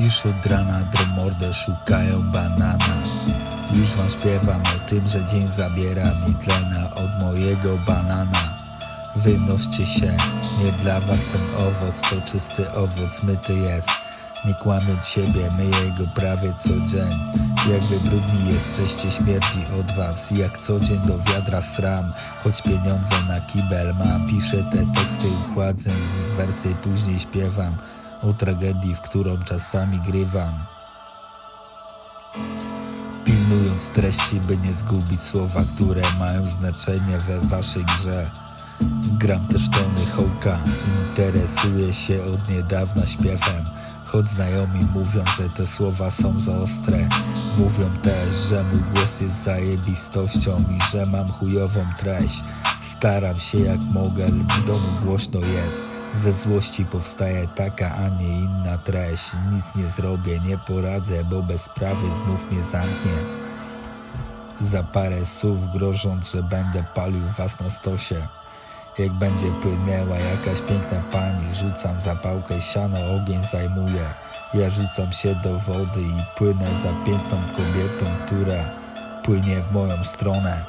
Już od rana dromordę szukają banana. Już wam śpiewam o tym, że dzień zabiera mi tlena od mojego banana. Wynoście się, nie dla was ten owoc to czysty owoc, myty jest. Nie kłamiąc siebie, myję go prawie co dzień. Jak wy brudni jesteście, śmierdzi od was Jak co dzień do wiadra sram. Choć pieniądze na kibel mam Piszę te teksty, układzę wersy później śpiewam O tragedii, w którą czasami grywam Pilnując treści, by nie zgubić słowa, które mają znaczenie we waszej grze. Gram też tony hołka, interesuję się od niedawna śpiewem. Choć znajomi mówią, że te słowa są za ostre Mówią też, że mój głos jest zajebistością I że mam chujową treść Staram się jak mogę, lecz w domu głośno jest Ze złości powstaje taka, a nie inna treść Nic nie zrobię, nie poradzę, bo bez sprawy znów mnie zamknie za parę słów grożąc, że będę palił was na stosie. Jak będzie płynęła jakaś piękna pani, rzucam zapałkę siano, ogień zajmuje. Ja rzucam się do wody i płynę za piękną kobietą, która płynie w moją stronę.